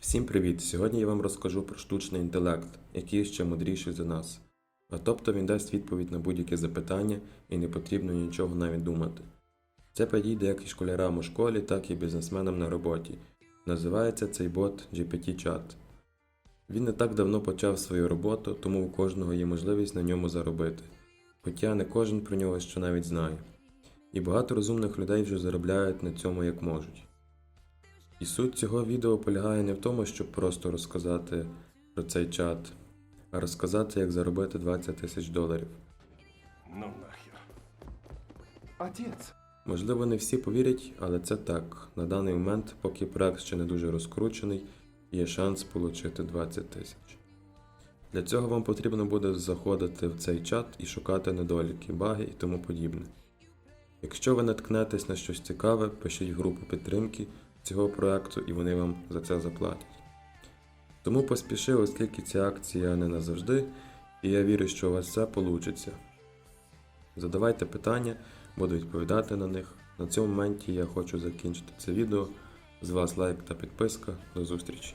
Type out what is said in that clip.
Всім привіт! Сьогодні я вам розкажу про штучний інтелект, який ще мудріший за нас. А тобто він дасть відповідь на будь-яке запитання і не потрібно нічого навіть думати. Це підійде як і школярам у школі, так і бізнесменам на роботі. Називається цей бот GPT-чат. Він не так давно почав свою роботу, тому у кожного є можливість на ньому заробити. Хоча не кожен про нього ще навіть знає. І багато розумних людей вже заробляють на цьому як можуть. І суть цього відео полягає не в тому, щоб просто розказати про цей чат, а розказати, як заробити 20 тисяч доларів. Ну нахер. Отец. Можливо, не всі повірять, але це так. На даний момент, поки проект ще не дуже розкручений, є шанс отримати 20 тисяч. Для цього вам потрібно буде заходити в цей чат і шукати недоліки, баги і тому подібне. Якщо ви наткнетесь на щось цікаве, пишіть групу підтримки цього проекту і вони вам за це заплатять. Тому поспіши, оскільки ця акція не назавжди, і я вірю, що у вас все вийде. Задавайте питання, буду відповідати на них. На цьому моменті я хочу закінчити це відео. З вас лайк та підписка. До зустрічі!